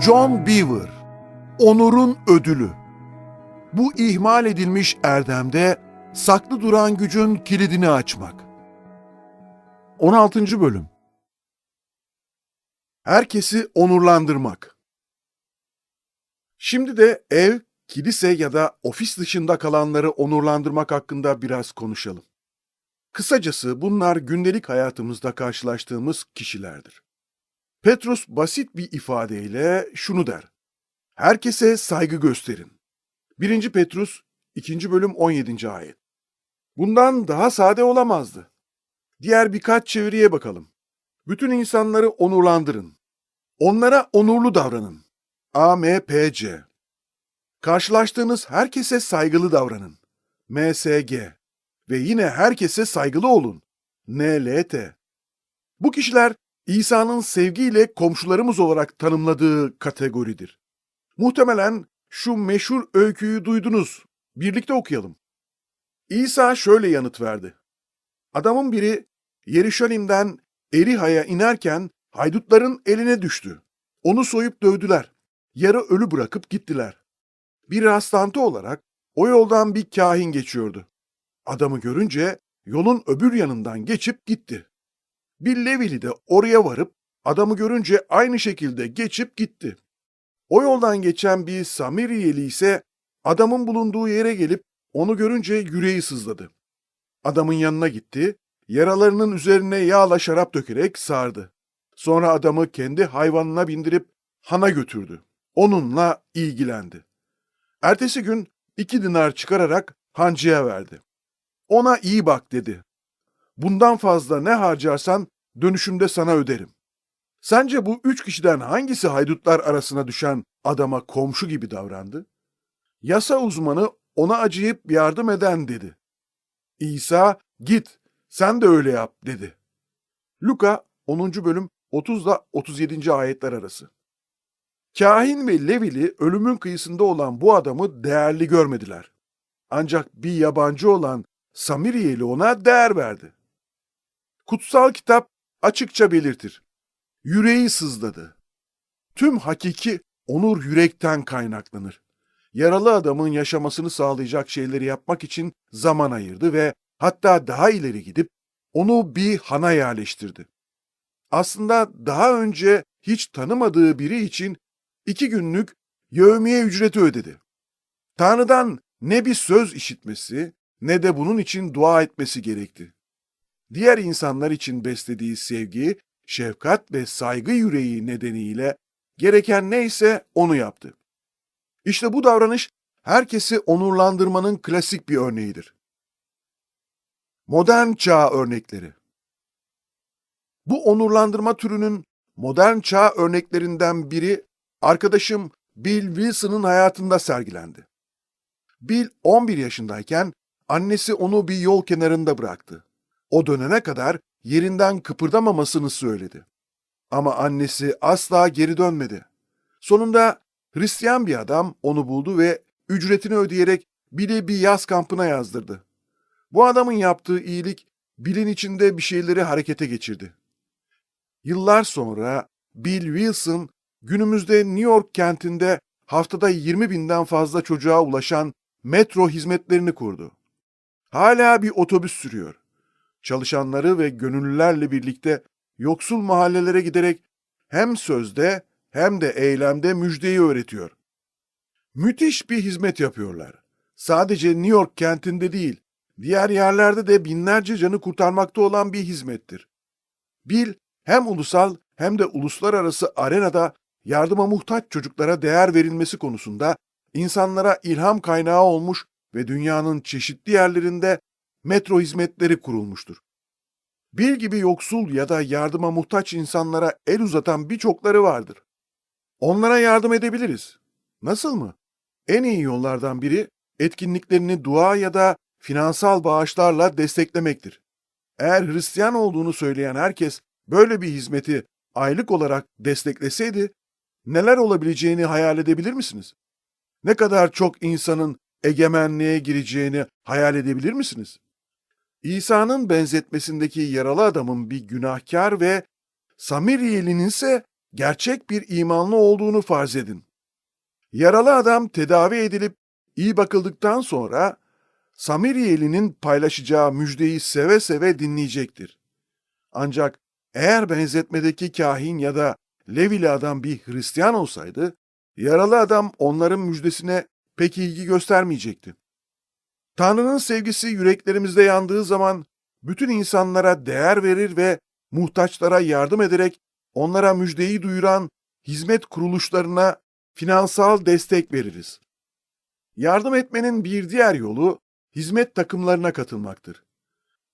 John Beaver Onurun Ödülü Bu ihmal edilmiş erdemde saklı duran gücün kilidini açmak. 16. Bölüm Herkesi onurlandırmak Şimdi de ev, kilise ya da ofis dışında kalanları onurlandırmak hakkında biraz konuşalım. Kısacası bunlar gündelik hayatımızda karşılaştığımız kişilerdir. Petrus basit bir ifadeyle şunu der. Herkese saygı gösterin. 1. Petrus 2. bölüm 17. ayet. Bundan daha sade olamazdı. Diğer birkaç çeviriye bakalım. Bütün insanları onurlandırın. Onlara onurlu davranın. AMPC. Karşılaştığınız herkese saygılı davranın. MSG. Ve yine herkese saygılı olun. NLT. Bu kişiler İsa'nın sevgiyle komşularımız olarak tanımladığı kategoridir. Muhtemelen şu meşhur öyküyü duydunuz. Birlikte okuyalım. İsa şöyle yanıt verdi. Adamın biri Yeruşalim'den Eriha'ya inerken haydutların eline düştü. Onu soyup dövdüler. Yarı ölü bırakıp gittiler. Bir rastlantı olarak o yoldan bir kahin geçiyordu. Adamı görünce yolun öbür yanından geçip gitti. Bir Levili de oraya varıp adamı görünce aynı şekilde geçip gitti. O yoldan geçen bir Samiriyeli ise adamın bulunduğu yere gelip onu görünce yüreği sızladı. Adamın yanına gitti, yaralarının üzerine yağla şarap dökerek sardı. Sonra adamı kendi hayvanına bindirip hana götürdü. Onunla ilgilendi. Ertesi gün iki dinar çıkararak hancıya verdi. Ona iyi bak dedi. Bundan fazla ne harcarsan dönüşümde sana öderim. Sence bu üç kişiden hangisi haydutlar arasına düşen adama komşu gibi davrandı? Yasa uzmanı ona acıyıp yardım eden dedi. İsa git sen de öyle yap dedi. Luka 10. bölüm 30 ile 37. ayetler arası. Kahin ve Levili ölümün kıyısında olan bu adamı değerli görmediler. Ancak bir yabancı olan Samiriyeli ona değer verdi. Kutsal kitap açıkça belirtir. Yüreği sızladı. Tüm hakiki onur yürekten kaynaklanır. Yaralı adamın yaşamasını sağlayacak şeyleri yapmak için zaman ayırdı ve hatta daha ileri gidip onu bir hana yerleştirdi. Aslında daha önce hiç tanımadığı biri için iki günlük yevmiye ücreti ödedi. Tanrı'dan ne bir söz işitmesi ne de bunun için dua etmesi gerekti. Diğer insanlar için beslediği sevgi, şefkat ve saygı yüreği nedeniyle gereken neyse onu yaptı. İşte bu davranış herkesi onurlandırmanın klasik bir örneğidir. Modern çağ örnekleri Bu onurlandırma türünün modern çağ örneklerinden biri arkadaşım Bill Wilson'ın hayatında sergilendi. Bill 11 yaşındayken annesi onu bir yol kenarında bıraktı. O dönene kadar yerinden kıpırdamamasını söyledi. Ama annesi asla geri dönmedi. Sonunda Hristiyan bir adam onu buldu ve ücretini ödeyerek Bill'i bir yaz kampına yazdırdı. Bu adamın yaptığı iyilik Bill'in içinde bir şeyleri harekete geçirdi. Yıllar sonra Bill Wilson günümüzde New York kentinde haftada 20 binden fazla çocuğa ulaşan metro hizmetlerini kurdu. Hala bir otobüs sürüyor. Çalışanları ve gönüllülerle birlikte yoksul mahallelere giderek hem sözde hem de eylemde müjdeyi öğretiyor. Müthiş bir hizmet yapıyorlar. Sadece New York kentinde değil, diğer yerlerde de binlerce canı kurtarmakta olan bir hizmettir. Bill hem ulusal hem de uluslararası arenada yardıma muhtaç çocuklara değer verilmesi konusunda insanlara ilham kaynağı olmuş ve dünyanın çeşitli yerlerinde metro hizmetleri kurulmuştur. Bill gibi yoksul ya da yardıma muhtaç insanlara el uzatan birçokları vardır. Onlara yardım edebiliriz. Nasıl mı? En iyi yollardan biri etkinliklerini dua ya da finansal bağışlarla desteklemektir. Eğer Hristiyan olduğunu söyleyen herkes böyle bir hizmeti aylık olarak destekleseydi neler olabileceğini hayal edebilir misiniz? Ne kadar çok insanın egemenliğe gireceğini hayal edebilir misiniz? İsa'nın benzetmesindeki yaralı adamın bir günahkar ve Samiriyeli'nin ise gerçek bir imanlı olduğunu farz edin. Yaralı adam tedavi edilip iyi bakıldıktan sonra Samiriyeli'nin paylaşacağı müjdeyi seve seve dinleyecektir. Ancak eğer benzetmedeki kahin ya da Levili adam bir Hristiyan olsaydı, yaralı adam onların müjdesine pek ilgi göstermeyecekti. Tanrı'nın sevgisi yüreklerimizde yandığı zaman bütün insanlara değer verir ve muhtaçlara yardım ederek onlara müjdeyi duyuran hizmet kuruluşlarına finansal destek veririz. Yardım etmenin bir diğer yolu hizmet takımlarına katılmaktır.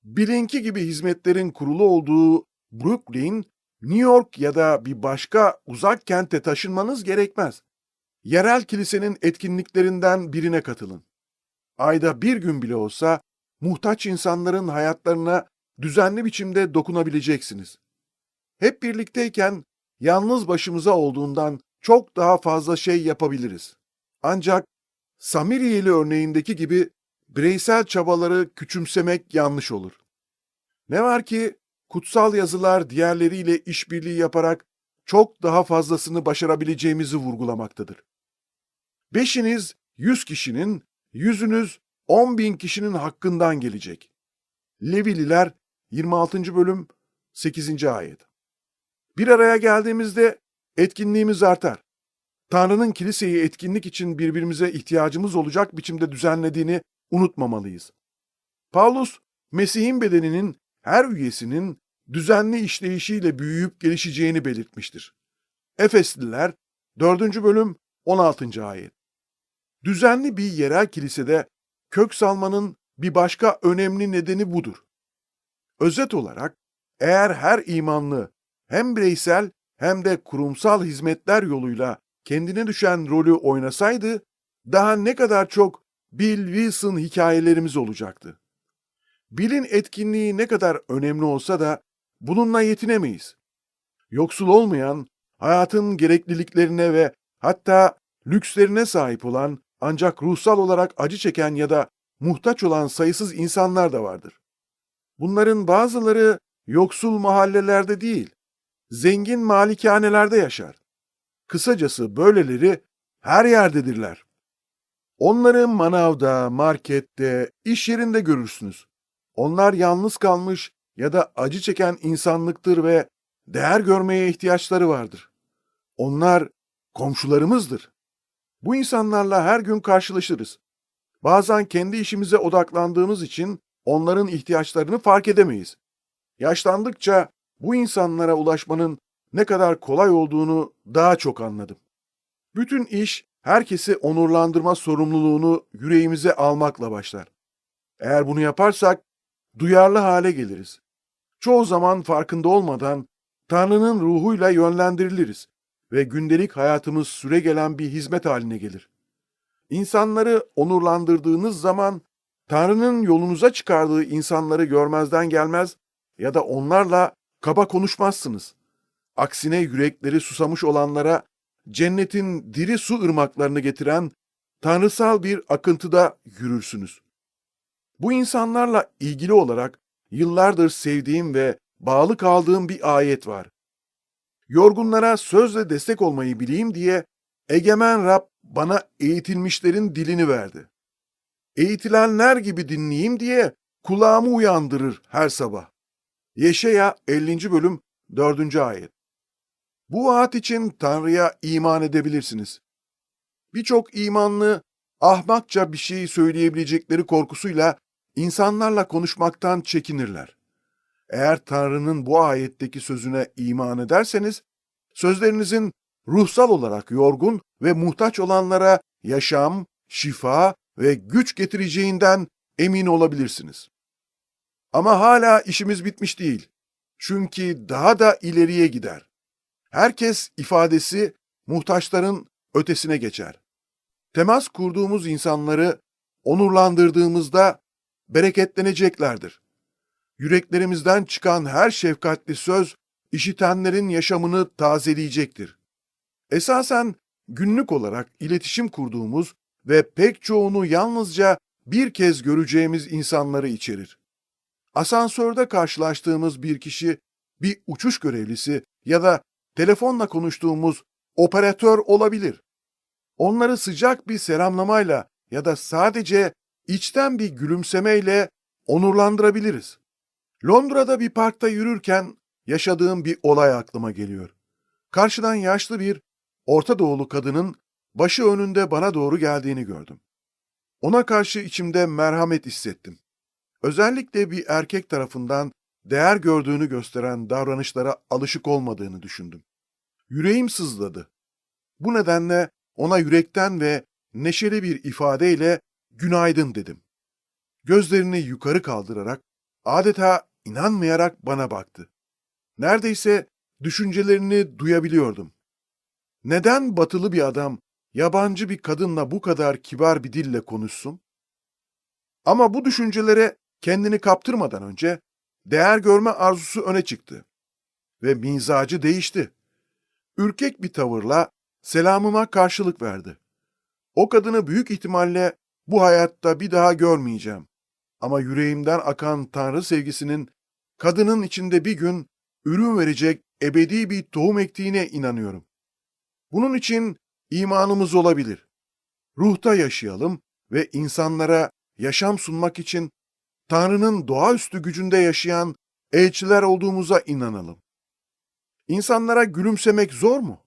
Bilinki gibi hizmetlerin kurulu olduğu Brooklyn, New York ya da bir başka uzak kente taşınmanız gerekmez. Yerel kilisenin etkinliklerinden birine katılın. Ayda bir gün bile olsa muhtaç insanların hayatlarına düzenli biçimde dokunabileceksiniz. Hep birlikteyken yalnız başımıza olduğundan çok daha fazla şey yapabiliriz. Ancak Samiriyeli örneğindeki gibi bireysel çabaları küçümsemek yanlış olur. Ne var ki kutsal yazılar diğerleriyle işbirliği yaparak çok daha fazlasını başarabileceğimizi vurgulamaktadır. Beşiniz yüz kişinin, yüzünüz on bin kişinin hakkından gelecek. Levililer 26. bölüm 8. ayet. Bir araya geldiğimizde etkinliğimiz artar. Tanrı'nın kiliseyi etkinlik için birbirimize ihtiyacımız olacak biçimde düzenlediğini unutmamalıyız. Paulus, Mesih'in bedeninin her üyesinin düzenli işleyişiyle büyüyüp gelişeceğini belirtmiştir. Efesliler 4. bölüm 16. ayet. Düzenli bir yerel kilisede kök salmanın bir başka önemli nedeni budur. Özet olarak eğer her imanlı hem bireysel hem de kurumsal hizmetler yoluyla kendine düşen rolü oynasaydı daha ne kadar çok Bill Wilson hikayelerimiz olacaktı. Bill'in etkinliği ne kadar önemli olsa da bununla yetinemeyiz. Yoksul olmayan, hayatın gerekliliklerine ve hatta lükslerine sahip olan ancak ruhsal olarak acı çeken ya da muhtaç olan sayısız insanlar da vardır. Bunların bazıları yoksul mahallelerde değil, zengin malikanelerde yaşar. Kısacası böyleleri her yerdedirler. Onları manavda, markette, iş yerinde görürsünüz. Onlar yalnız kalmış ya da acı çeken insanlıktır ve değer görmeye ihtiyaçları vardır. Onlar komşularımızdır. Bu insanlarla her gün karşılaşırız. Bazen kendi işimize odaklandığımız için onların ihtiyaçlarını fark edemeyiz. Yaşlandıkça bu insanlara ulaşmanın ne kadar kolay olduğunu daha çok anladım. Bütün iş herkesi onurlandırma sorumluluğunu yüreğimize almakla başlar. Eğer bunu yaparsak duyarlı hale geliriz. Çoğu zaman farkında olmadan Tanrı'nın ruhuyla yönlendiriliriz ve gündelik hayatımız süre gelen bir hizmet haline gelir. İnsanları onurlandırdığınız zaman Tanrı'nın yolunuza çıkardığı insanları görmezden gelmez ya da onlarla kaba konuşmazsınız. Aksine yürekleri susamış olanlara cennetin diri su ırmaklarını getiren tanrısal bir akıntıda yürürsünüz. Bu insanlarla ilgili olarak yıllardır sevdiğim ve bağlı kaldığım bir ayet var. Yorgunlara sözle destek olmayı bileyim diye egemen Rab bana eğitilmişlerin dilini verdi. Eğitilenler gibi dinleyeyim diye kulağımı uyandırır her sabah. Yeşaya 50. bölüm 4. ayet. Bu vaat için Tanrı'ya iman edebilirsiniz. Birçok imanlı ahmakça bir şey söyleyebilecekleri korkusuyla insanlarla konuşmaktan çekinirler. Eğer Tanrı'nın bu ayetteki sözüne iman ederseniz, sözlerinizin ruhsal olarak yorgun ve muhtaç olanlara yaşam, şifa ve güç getireceğinden emin olabilirsiniz. Ama hala işimiz bitmiş değil. Çünkü daha da ileriye gider. Herkes ifadesi muhtaçların ötesine geçer. Temas kurduğumuz insanları onurlandırdığımızda bereketleneceklerdir. Yüreklerimizden çıkan her şefkatli söz işitenlerin yaşamını tazeleyecektir. Esasen günlük olarak iletişim kurduğumuz ve pek çoğunu yalnızca bir kez göreceğimiz insanları içerir. Asansörde karşılaştığımız bir kişi, bir uçuş görevlisi ya da telefonla konuştuğumuz operatör olabilir. Onları sıcak bir selamlamayla ya da sadece içten bir gülümsemeyle onurlandırabiliriz. Londra'da bir parkta yürürken yaşadığım bir olay aklıma geliyor. Karşıdan yaşlı bir Orta Doğulu kadının başı önünde bana doğru geldiğini gördüm. Ona karşı içimde merhamet hissettim. Özellikle bir erkek tarafından değer gördüğünü gösteren davranışlara alışık olmadığını düşündüm. Yüreğim sızladı. Bu nedenle ona yürekten ve neşeli bir ifadeyle günaydın dedim. Gözlerini yukarı kaldırarak adeta inanmayarak bana baktı. Neredeyse düşüncelerini duyabiliyordum. Neden batılı bir adam yabancı bir kadınla bu kadar kibar bir dille konuşsun? Ama bu düşüncelere kendini kaptırmadan önce değer görme arzusu öne çıktı ve mizacı değişti. Ürkek bir tavırla selamıma karşılık verdi. O kadını büyük ihtimalle bu hayatta bir daha görmeyeceğim. Ama yüreğimden akan Tanrı sevgisinin kadının içinde bir gün ürün verecek ebedi bir tohum ektiğine inanıyorum. Bunun için imanımız olabilir. Ruhta yaşayalım ve insanlara yaşam sunmak için Tanrı'nın doğaüstü gücünde yaşayan elçiler olduğumuza inanalım. İnsanlara gülümsemek zor mu?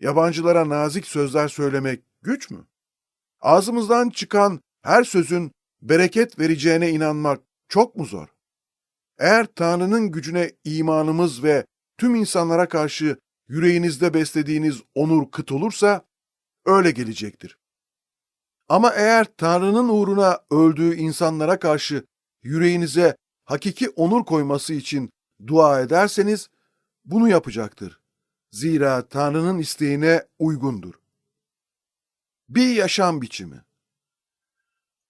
Yabancılara nazik sözler söylemek güç mü? Ağzımızdan çıkan her sözün bereket vereceğine inanmak çok mu zor? Eğer Tanrı'nın gücüne imanımız ve tüm insanlara karşı yüreğinizde beslediğiniz onur kıt olursa öyle gelecektir. Ama eğer Tanrı'nın uğruna öldüğü insanlara karşı yüreğinize hakiki onur koyması için dua ederseniz bunu yapacaktır. Zira Tanrı'nın isteğine uygundur. Bir yaşam biçimi.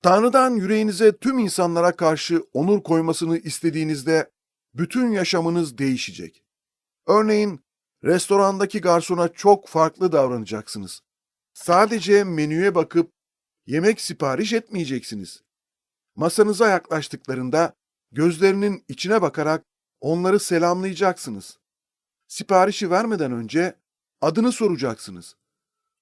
Tanrı'dan yüreğinize tüm insanlara karşı onur koymasını istediğinizde bütün yaşamınız değişecek. Örneğin restorandaki garsona çok farklı davranacaksınız. Sadece menüye bakıp yemek sipariş etmeyeceksiniz. Masanıza yaklaştıklarında gözlerinin içine bakarak onları selamlayacaksınız. Siparişi vermeden önce adını soracaksınız.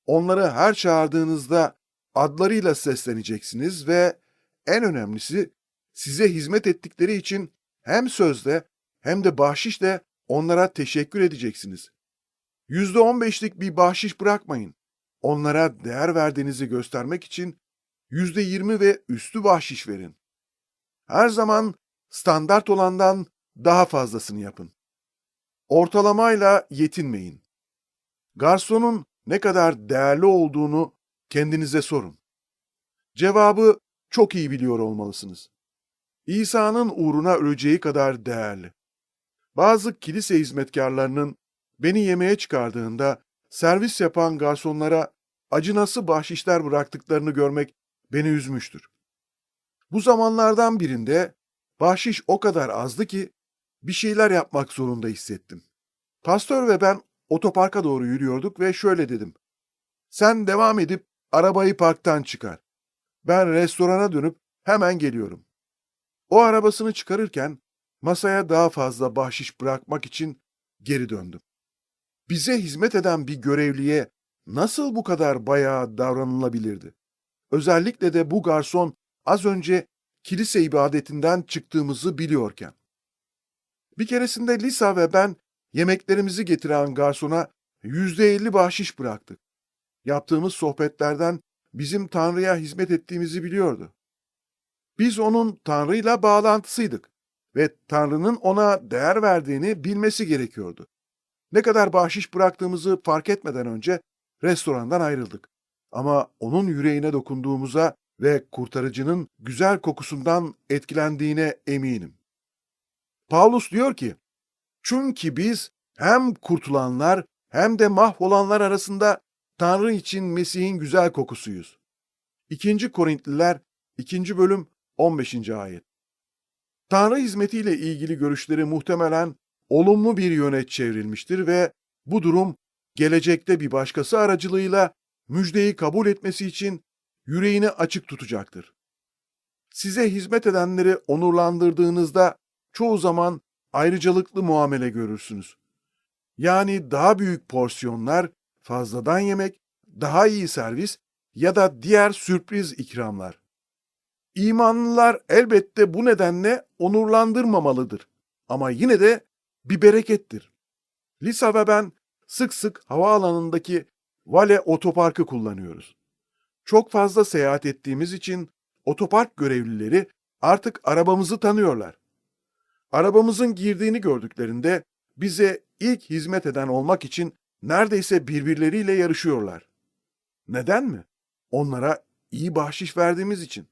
Onları her çağırdığınızda adlarıyla sesleneceksiniz ve en önemlisi size hizmet ettikleri için hem sözle hem de bahşişle onlara teşekkür edeceksiniz. Yüzde on beşlik bir bahşiş bırakmayın. Onlara değer verdiğinizi göstermek için yüzde yirmi ve üstü bahşiş verin. Her zaman standart olandan daha fazlasını yapın. Ortalamayla yetinmeyin. Garsonun ne kadar değerli olduğunu kendinize sorun. Cevabı çok iyi biliyor olmalısınız. İsa'nın uğruna öleceği kadar değerli. Bazı kilise hizmetkarlarının beni yemeğe çıkardığında servis yapan garsonlara acınası bahşişler bıraktıklarını görmek beni üzmüştür. Bu zamanlardan birinde bahşiş o kadar azdı ki bir şeyler yapmak zorunda hissettim. Pastör ve ben otoparka doğru yürüyorduk ve şöyle dedim. Sen devam edip arabayı parktan çıkar. Ben restorana dönüp hemen geliyorum. O arabasını çıkarırken masaya daha fazla bahşiş bırakmak için geri döndüm. Bize hizmet eden bir görevliye nasıl bu kadar bayağı davranılabilirdi? Özellikle de bu garson az önce kilise ibadetinden çıktığımızı biliyorken. Bir keresinde Lisa ve ben yemeklerimizi getiren garsona yüzde elli bahşiş bıraktık. Yaptığımız sohbetlerden bizim Tanrı'ya hizmet ettiğimizi biliyordu. Biz onun Tanrı'yla bağlantısıydık ve Tanrı'nın ona değer verdiğini bilmesi gerekiyordu. Ne kadar bahşiş bıraktığımızı fark etmeden önce restorandan ayrıldık. Ama onun yüreğine dokunduğumuza ve kurtarıcının güzel kokusundan etkilendiğine eminim. Paulus diyor ki, çünkü biz hem kurtulanlar hem de mahvolanlar arasında Tanrı için Mesih'in güzel kokusuyuz. 2. Korintliler 2. bölüm 15. ayet. Tanrı hizmetiyle ilgili görüşleri muhtemelen olumlu bir yöne çevrilmiştir ve bu durum gelecekte bir başkası aracılığıyla müjdeyi kabul etmesi için yüreğini açık tutacaktır. Size hizmet edenleri onurlandırdığınızda çoğu zaman ayrıcalıklı muamele görürsünüz. Yani daha büyük porsiyonlar, fazladan yemek, daha iyi servis ya da diğer sürpriz ikramlar. İmanlılar elbette bu nedenle onurlandırmamalıdır. Ama yine de bir berekettir. Lisa ve ben sık sık havaalanındaki Vale Otoparkı kullanıyoruz. Çok fazla seyahat ettiğimiz için otopark görevlileri artık arabamızı tanıyorlar. Arabamızın girdiğini gördüklerinde bize ilk hizmet eden olmak için neredeyse birbirleriyle yarışıyorlar. Neden mi? Onlara iyi bahşiş verdiğimiz için.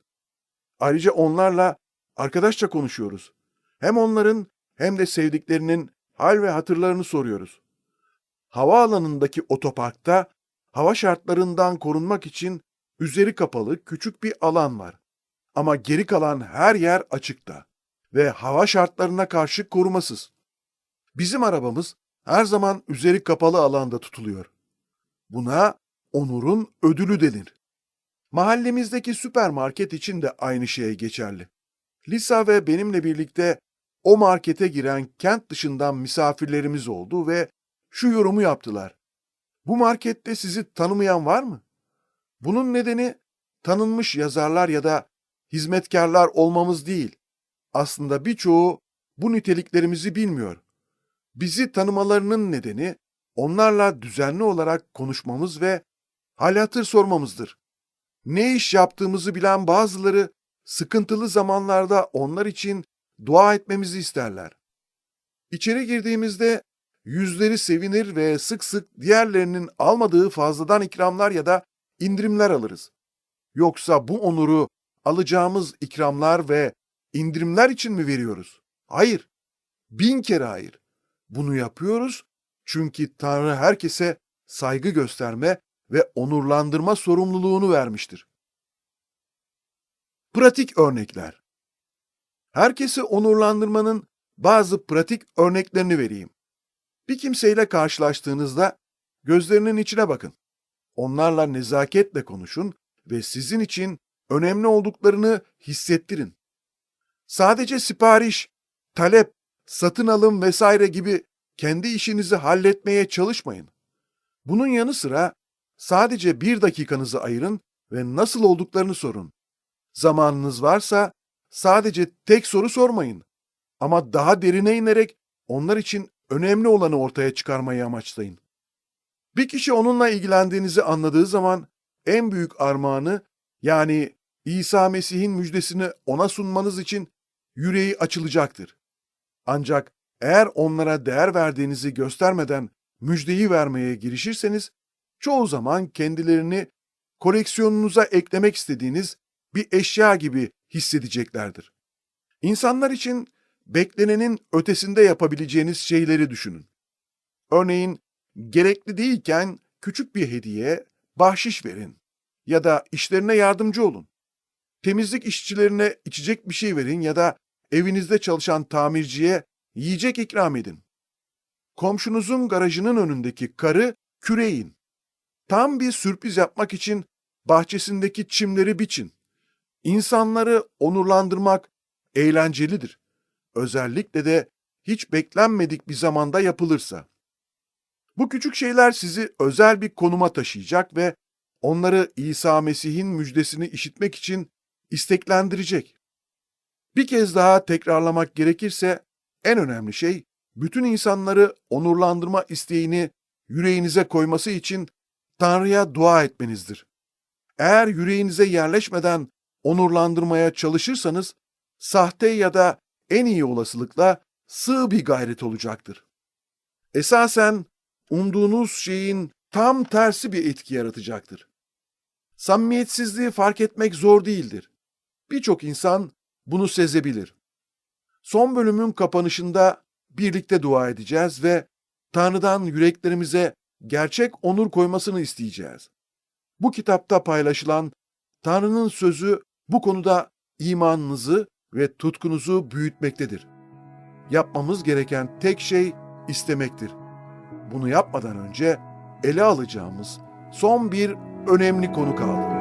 Ayrıca onlarla arkadaşça konuşuyoruz. Hem onların hem de sevdiklerinin hal ve hatırlarını soruyoruz. Havaalanındaki otoparkta hava şartlarından korunmak için üzeri kapalı küçük bir alan var. Ama geri kalan her yer açıkta ve hava şartlarına karşı korumasız. Bizim arabamız her zaman üzeri kapalı alanda tutuluyor. Buna onurun ödülü denir. Mahallemizdeki süpermarket için de aynı şey geçerli. Lisa ve benimle birlikte o markete giren kent dışından misafirlerimiz oldu ve şu yorumu yaptılar. Bu markette sizi tanımayan var mı? Bunun nedeni tanınmış yazarlar ya da hizmetkarlar olmamız değil. Aslında birçoğu bu niteliklerimizi bilmiyor. Bizi tanımalarının nedeni onlarla düzenli olarak konuşmamız ve hal hatır sormamızdır. Ne iş yaptığımızı bilen bazıları sıkıntılı zamanlarda onlar için dua etmemizi isterler. İçeri girdiğimizde yüzleri sevinir ve sık sık diğerlerinin almadığı fazladan ikramlar ya da indirimler alırız. Yoksa bu onuru alacağımız ikramlar ve indirimler için mi veriyoruz? Hayır. Bin kere hayır. Bunu yapıyoruz çünkü Tanrı herkese saygı gösterme ve onurlandırma sorumluluğunu vermiştir. Pratik örnekler Herkesi onurlandırmanın bazı pratik örneklerini vereyim. Bir kimseyle karşılaştığınızda gözlerinin içine bakın. Onlarla nezaketle konuşun ve sizin için önemli olduklarını hissettirin. Sadece sipariş, talep, satın alım vesaire gibi kendi işinizi halletmeye çalışmayın. Bunun yanı sıra sadece bir dakikanızı ayırın ve nasıl olduklarını sorun. Zamanınız varsa sadece tek soru sormayın. Ama daha derine inerek onlar için önemli olanı ortaya çıkarmayı amaçlayın. Bir kişi onunla ilgilendiğinizi anladığı zaman en büyük armağanı yani İsa Mesih'in müjdesini ona sunmanız için yüreği açılacaktır. Ancak eğer onlara değer verdiğinizi göstermeden müjdeyi vermeye girişirseniz çoğu zaman kendilerini koleksiyonunuza eklemek istediğiniz bir eşya gibi hissedeceklerdir. İnsanlar için beklenenin ötesinde yapabileceğiniz şeyleri düşünün. Örneğin gerekli değilken küçük bir hediye, bahşiş verin ya da işlerine yardımcı olun. Temizlik işçilerine içecek bir şey verin ya da evinizde çalışan tamirciye yiyecek ikram edin. Komşunuzun garajının önündeki karı küreyin. Tam bir sürpriz yapmak için bahçesindeki çimleri biçin. İnsanları onurlandırmak eğlencelidir. Özellikle de hiç beklenmedik bir zamanda yapılırsa. Bu küçük şeyler sizi özel bir konuma taşıyacak ve onları İsa Mesih'in müjdesini işitmek için isteklendirecek. Bir kez daha tekrarlamak gerekirse en önemli şey bütün insanları onurlandırma isteğini yüreğinize koyması için Tanrı'ya dua etmenizdir. Eğer yüreğinize yerleşmeden onurlandırmaya çalışırsanız sahte ya da en iyi olasılıkla sığ bir gayret olacaktır. Esasen umduğunuz şeyin tam tersi bir etki yaratacaktır. Samimiyetsizliği fark etmek zor değildir. Birçok insan bunu sezebilir. Son bölümün kapanışında birlikte dua edeceğiz ve Tanrı'dan yüreklerimize gerçek onur koymasını isteyeceğiz. Bu kitapta paylaşılan Tanrı'nın sözü bu konuda imanınızı ve tutkunuzu büyütmektedir. Yapmamız gereken tek şey istemektir. Bunu yapmadan önce ele alacağımız son bir önemli konu kaldı.